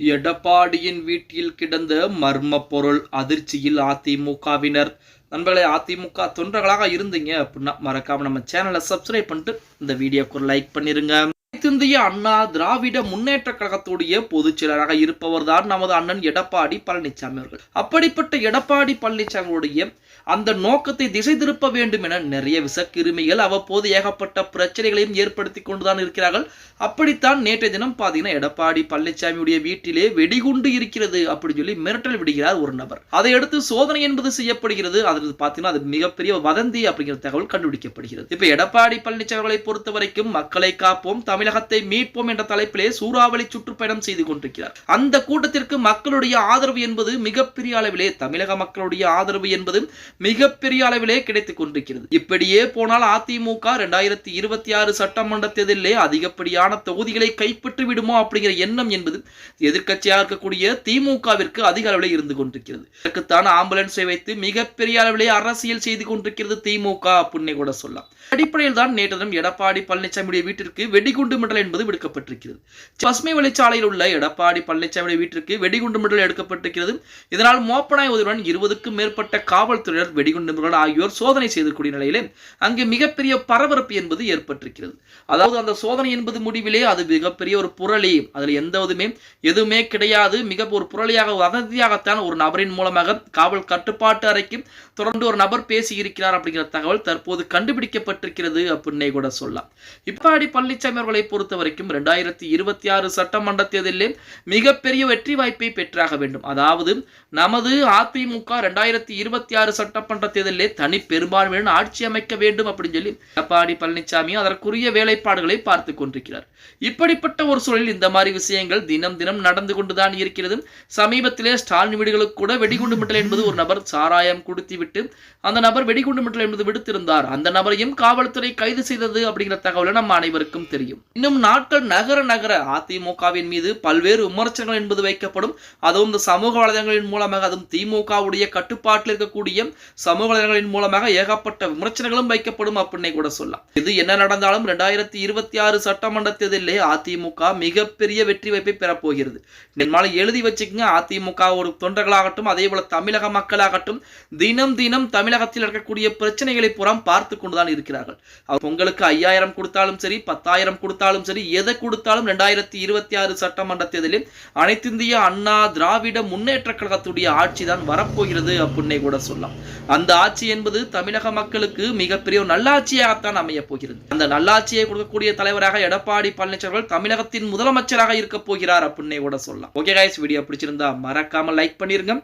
எடப்பாடியின் வீட்டில் கிடந்த மர்ம பொருள் அதிர்ச்சியில் அதிமுகவினர். நண்பர்களே அதிமுக தொண்டர்களாக இருந்தீங்க அப்படின்னா மறக்காம நம்ம சேனலை சப்ஸ்கிரைப் பண்ணிட்டு இந்த வீடியோக்கு ஒரு லைக் பண்ணிருங்க. இந்திய அண்ணா திராவிட முன்னேற்ற கழகத்துடைய பொதுச் செயலராக இருப்பவர் தான் நமது அண்ணன் எடப்பாடி பழனிசாமி அவர்கள். அப்படிப்பட்ட எடப்பாடி பழனிசாமியுடைய அந்த நோக்கத்தை திசை திருப்ப வேண்டும் என நிறைய விசக்கிருமிகள் அவ்வப்போது ஏகப்பட்ட பிரச்சனைகளையும் ஏற்படுத்தி கொண்டுதான் இருக்கிறார்கள். அப்படித்தான் நேற்றைய தினம் பார்த்தீங்கன்னா எடப்பாடி பழனிசாமியுடைய வீட்டிலே வெடிகுண்டு இருக்கிறது அப்படின்னு சொல்லி மிரட்டல் விடுகிறார் ஒரு நபர். அதையடுத்து சோதனை என்பது செய்யப்படுகிறது. அதில் பார்த்தீங்கன்னா அது மிகப்பெரிய வதந்தி அப்படிங்கிற தகவல் கண்டுபிடிக்கப்படுகிறது. இப்ப எடப்பாடி பழனிசாமி அவர்களை பொறுத்த வரைக்கும் மக்களை காப்போம் தமிழகத்தை மீட்போம் என்ற தலைப்பிலே சூறாவளி சுற்றுப்பயணம் செய்து கொண்டிருக்கிறார். அந்த கூட்டத்திற்கு மக்களுடைய ஆதரவு என்பது மிகப்பெரிய அளவிலே தமிழக மக்களுடைய ஆதரவு என்பது மிகப்பெரிய அளவிலே கிடைத்துக் கொண்டிருக்கிறது. இப்படியே போனால் அதிமுக இரண்டாயிரத்தி இருபத்தி ஆறு சட்டமன்ற தேர்தலிலே அதிகப்படியான தொகுதிகளை கைப்பற்றி விடுமோ அப்படிங்கிற எண்ணம் என்பது எதிர்க்கட்சியாக இருக்கக்கூடிய திமுகவிற்கு அதிக அளவிலே இருந்து கொண்டிருக்கிறது. இதற்குத்தான் ஆம்புலன்ஸை வைத்து மிகப்பெரிய அளவிலே அரசியல் செய்து கொண்டிருக்கிறது திமுக அப்படின்னு கூட சொல்லலாம். அடிப்படையில் தான் நேற்று எடப்பாடி பழனிசாமியுடைய வீட்டிற்கு வெடிகுண்டு மிடல் என்பது விடுக்கப்பட்டிருக்கிறது. பசுமை வழிச்சாலையில் உள்ள எடப்பாடி பழனிசாமி வீட்டிற்கு வெடிகுண்டு மிடல் எடுக்கப்பட்டிருக்கிறது. இதனால் மோப்பனாய் உதவுடன் இருபதுக்கும் மேற்பட்ட காவல்துறையினர் வெடிகுண்டு மிடல் ஆகியோர் சோதனை செய்யக்கூடிய நிலையிலே அங்கு மிகப்பெரிய பரபரப்பு என்பது ஏற்பட்டிருக்கிறது. அதாவது அந்த சோதனை என்பது முடிவிலே அது மிகப்பெரிய ஒரு புரளி. அதில் எந்த விதமே எதுவுமே கிடையாது. மிக ஒரு புரளியாக வதந்தியாகத்தான் ஒரு நபரின் மூலமாக காவல் கட்டுப்பாட்டு அறைக்கு தொடர்ந்து ஒரு நபர் பேசி இருக்கிறார் அப்படிங்கிற தகவல் தற்போது கண்டுபிடிக்கப்பட்டிருக்கிறது அப்படின்னே கூட சொல்லலாம். இப்பாடி பழனிசாமி அவர்களை பொறுத்த பொறுத்த வரைக்கும் ரெண்டாயிரத்தி இருபத்தி ஆறு சட்டமன்ற தேர்தலிலே மிகப்பெரிய வெற்றி வாய்ப்பை பெற்றாக வேண்டும். அதாவது நமது அதிமுக ரெண்டாயிரத்தி இருபத்தி ஆறு சட்டமன்ற தேர்தலிலே தனி பெரும்பான்மையுடன் ஆட்சி அமைக்க வேண்டும் அப்படின்னு சொல்லி எடப்பாடி பழனிசாமி அதற்குரிய வேலைப்பாடுகளை பார்த்து கொண்டிருக்கிறார். இப்படிப்பட்ட ஒரு சூழலில் இந்த மாதிரி விஷயங்கள் தினம் தினம் நடந்து கொண்டுதான் இருக்கிறது. சமீபத்திலே ஸ்டாலின் வீடுகளுக்கு கூட வெடிகுண்டு மிட்டல் என்பது ஒரு நபர் சாராயம் குடித்துவிட்டு அந்த நபர் வெடிகுண்டு மிட்டல் என்பது விடுத்திருந்தார். அந்த நபரையும் காவல்துறை கைது செய்தது அப்படிங்கிற தகவலை நம்ம அனைவருக்கும் தெரியும். இன்னும் நாட்கள் நகர நகர அதிமுகவின் மீது பல்வேறு விமர்சனங்கள் என்பது வைக்கப்படும். அதுவும் இந்த சமூக வலைதளங்களின் மூலமாக அதுவும் திமுகவுடைய கட்டுப்பாட்டில் இருக்கக்கூடிய சமூக வலைதளங்களின் மூலமாக ஏகப்பட்ட விமர்சனங்களும் வைக்கப்படும் அப்படின்னே கூட சொல்லலாம். இது என்ன நடந்தாலும் ரெண்டாயிரத்தி இருபத்தி ஆறு சட்டமன்ற தேர்தலிலே அதிமுக மிகப்பெரிய வெற்றி வாய்ப்பை பெறப்போகிறது. நிர்மாலை எழுதி வச்சுக்கோங்க அதிமுக ஒரு தொண்டர்களாகட்டும் அதே போல தமிழக மக்களாகட்டும் தினம் தினம் தமிழகத்தில் இருக்கக்கூடிய பிரச்சனைகளை புறம் பார்த்து கொண்டுதான் இருக்கிறார்கள். அவர் உங்களுக்கு ஐயாயிரம் கொடுத்தாலும் சரி பத்தாயிரம் கொடுத்தாலும் சரி எதை கொடுத்தாலும் ரெண்டாயிரத்தி இருபத்தி ஆறு சட்டமன்ற தேர்தலில் அனைத்திந்திய அண்ணா திராவிட முன்னேற்ற கழகத்துடைய ஆட்சி தான் வரப்போகிறது அப்படின்னே கூட சொல்லலாம். அந்த ஆட்சி என்பது தமிழக மக்களுக்கு மிகப்பெரிய ஒரு நல்லாட்சியாகத்தான் அமைய போகிறது. அந்த நல்லாட்சியை கொடுக்கக்கூடிய தலைவராக எடப்பாடி பழனிசாமி தமிழகத்தின் முதலமைச்சராக இருக்க போகிறார் அப்படின்னே கூட சொல்லலாம். ஓகே கைஸ் வீடியோ பிடிச்சிருந்தா மறக்காம லைக் பண்ணிருங்க.